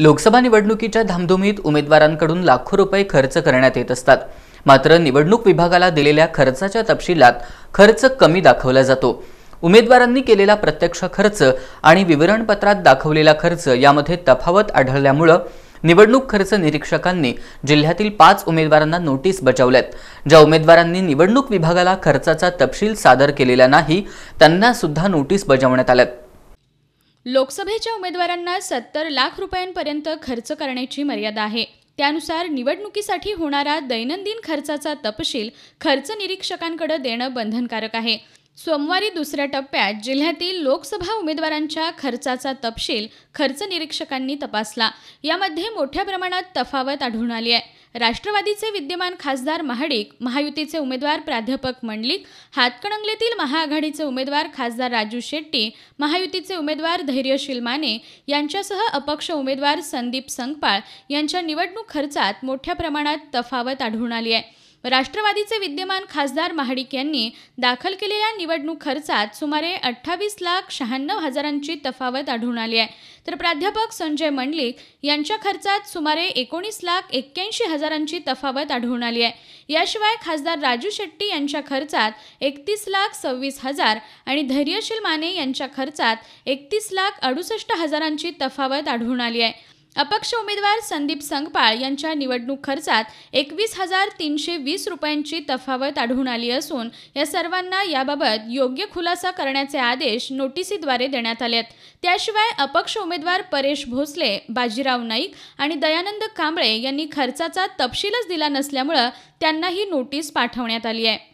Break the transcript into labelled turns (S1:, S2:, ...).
S1: लोकसभा निवडणुकीच्या धामधुमीत उमेदवारांकडून लाखो रुपये खर्च करण्यात येत असतात. मात्र निवडणूक विभागाला दिलेल्या खर्चाच्या तपशिलात खर्च कमी दाखवला जातो. उमेदवारांनी केलेला प्रत्यक्ष खर्च आणि विवरणपत्रात दाखवलेला खर्च यामध्ये तफावत आढळल्यामुळं निवडणूक खर्च निरीक्षकांनी जिल्ह्यातील पाच उमेदवारांना नोटीस बजावल्यात. ज्या उमेदवारांनी निवडणूक विभागाला खर्चाचा तपशील सादर केलेला नाही त्यांना सुद्धा नोटीस बजावण्यात आल्यात.
S2: लोकसभेच्या उमेदवारांना सत्तर लाख रुपयांपर्यंत खर्च करण्याची मर्यादा आहे. त्यानुसार निवडणुकीसाठी होणारा दैनंदिन खर्चाचा तपशील खर्च निरीक्षकांकडे देणं बंधनकारक आहे. सोमवारी दुसऱ्या टप्प्यात जिल्ह्यातील लोकसभा उमेदवारांच्या खर्चाचा तपशील खर्च निरीक्षकांनी तपासला. यामध्ये मोठ्या प्रमाणात तफावत आढळून आली आहे. राष्ट्रवादीचे विद्यमान खासदार महाडिक महायुतीचे उमेदवार प्राध्यापक मंडलिक हातकणंगलेतील महाआघाडीचे उमेदवार खासदार राजू शेट्टी महायुतीचे उमेदवार धैर्यशील माने यांच्यासह अपक्ष उमेदवार संदीप संगपाळ यांच्या निवडणूक खर्चात मोठ्या प्रमाणात तफावत आढळून आली आहे. राष्ट्रवादीचे विद्यमान खासदार महाडिक यांनी दाखल केलेल्या निवडणूक खर्चात सुमारे अठ्ठावीस लाख शहाण्णव हजारांची तफावत आढळून आली आहे. तर प्राध्यापक संजय मंडलिक यांच्या खर्चात सुमारे एकोणीस लाख एक्क्याऐंशी हजारांची तफावत आढळून आली आहे. याशिवाय खासदार राजू शेट्टी यांच्या खर्चात एकतीस लाख सव्वीस हजार आणि धैर्यशील माने यांच्या खर्चात एकतीस लाख अडुसष्ट हजारांची तफावत आढळून आली आहे. अपक्ष उमेदवार संदीप संगपाळ यांच्या निवडणूक खर्चात एकवीस हजार तीनशे वीस रुपयांची तफावत आढळून आली असून या सर्वांना याबाबत योग्य खुलासा करण्याचे आदेश नोटिसीद्वारे देण्यात आले आहेत त्याशिवाय अपक्ष उमेदवार परेश भोसले बाजीराव नाईक आणि दयानंद कांबळे यांनी खर्चाचा तपशीलच दिला नसल्यामुळं त्यांनाही नोटीस पाठवण्यात आली आहे.